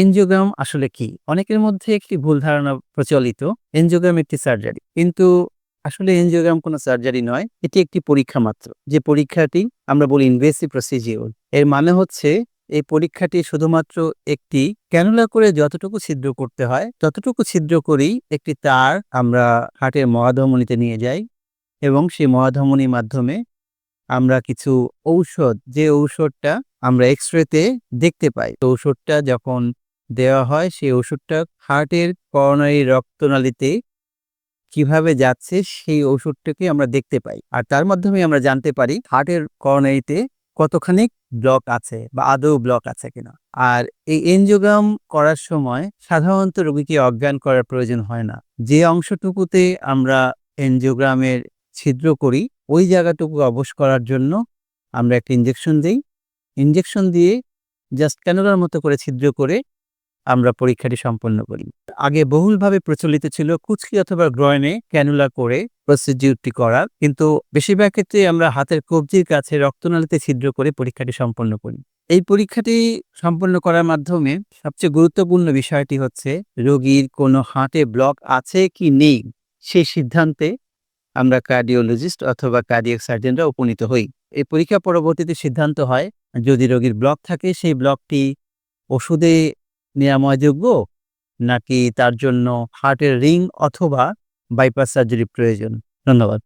Angiogram আসলে কি? অনেকের মধ্যে একটি ভুল ধারণা প্রচলিত, এনজিওগ্রাম একটি সার্জারি। কিন্তু আসলে এনজিওগ্রাম কোনো সার্জারি নয়, এটি একটি পরীক্ষা মাত্র। যে পরীক্ষাটি আমরা বলি ইনভেসিভ প্রসিজিওর এর মানে হচ্ছে এই পরীক্ষাটি শুধুমাত্র একটি ক্যানুলা করে যতটুকু ছিদ্র করতে হয়, ততটুকু ছিদ্র করেই একটি তার আমরা হার্টের মহাধমনিতে নিয়ে যাই এবং সেই মহাধমনির মাধ্যমে আমরা কিছু ঔষধ, যে ঔষধটা আমরা এক্স রেতে দেখতে পাই। তো ঔষধটা যখন দেওয়া হয় সেই ওষুধটা হার্টের করোনারি রক্তনালীতে কীভাবে যাচ্ছে সেই ওষুধটাকে আমরা দেখতে পাই। আর তার মাধ্যমে আমরা জানতে পারি হার্টের করোনারিতে কতখানি ব্লক আছে বা আদৌ ব্লক আছে কিনা। আর এই এনজিওগ্রাম করার সময় সাধারণত রোগীকে অজ্ঞান করার প্রয়োজন হয় না। যে অংশটুকুতে আমরা এনজিওগ্রামের ছিদ্র করি, ওই জায়গাটুকু অবশ করার জন্য আমরা একটা ইঞ্জেকশন দিই। ইঞ্জেকশন দিয়ে জাস্ট ক্যানোলার মতো করে ছিদ্র করে আমরা পরীক্ষাটি সম্পন্ন করি। আগে বহুলভাবে প্রচলিত ছিল কুচকি অথবা গ্রয়নে ক্যানুলা করে প্রসিডিউরটি করার কিন্তু বেশিরভাগ ক্ষেত্রে আমরা হাতের কবজির কাছে রক্তনালীতে ছিদ্র করে পরীক্ষাটি সম্পন্ন করি। এই পরীক্ষাটি সম্পন্ন করার মাধ্যমে সবচেয়ে গুরুত্বপূর্ণ বিষয়টি হচ্ছে, রোগীর কোনো হার্টে ব্লক আছে কি নেই? সেই সিদ্ধান্তে আমরা কার্ডিওলজিস্ট অথবা কার্ডিয়াক সার্জনরা উপনীত হই। এই পরীক্ষা পরবর্তীতে সিদ্ধান্ত হয়, যদি রোগীর ব্লক থাকে, সেই ব্লকটি ওষুধে নিরাময়যোগ্য নাকি তার জন্য হার্টের রিং অথবা বাইপাস সার্জারি প্রয়োজন? ধন্যবাদ।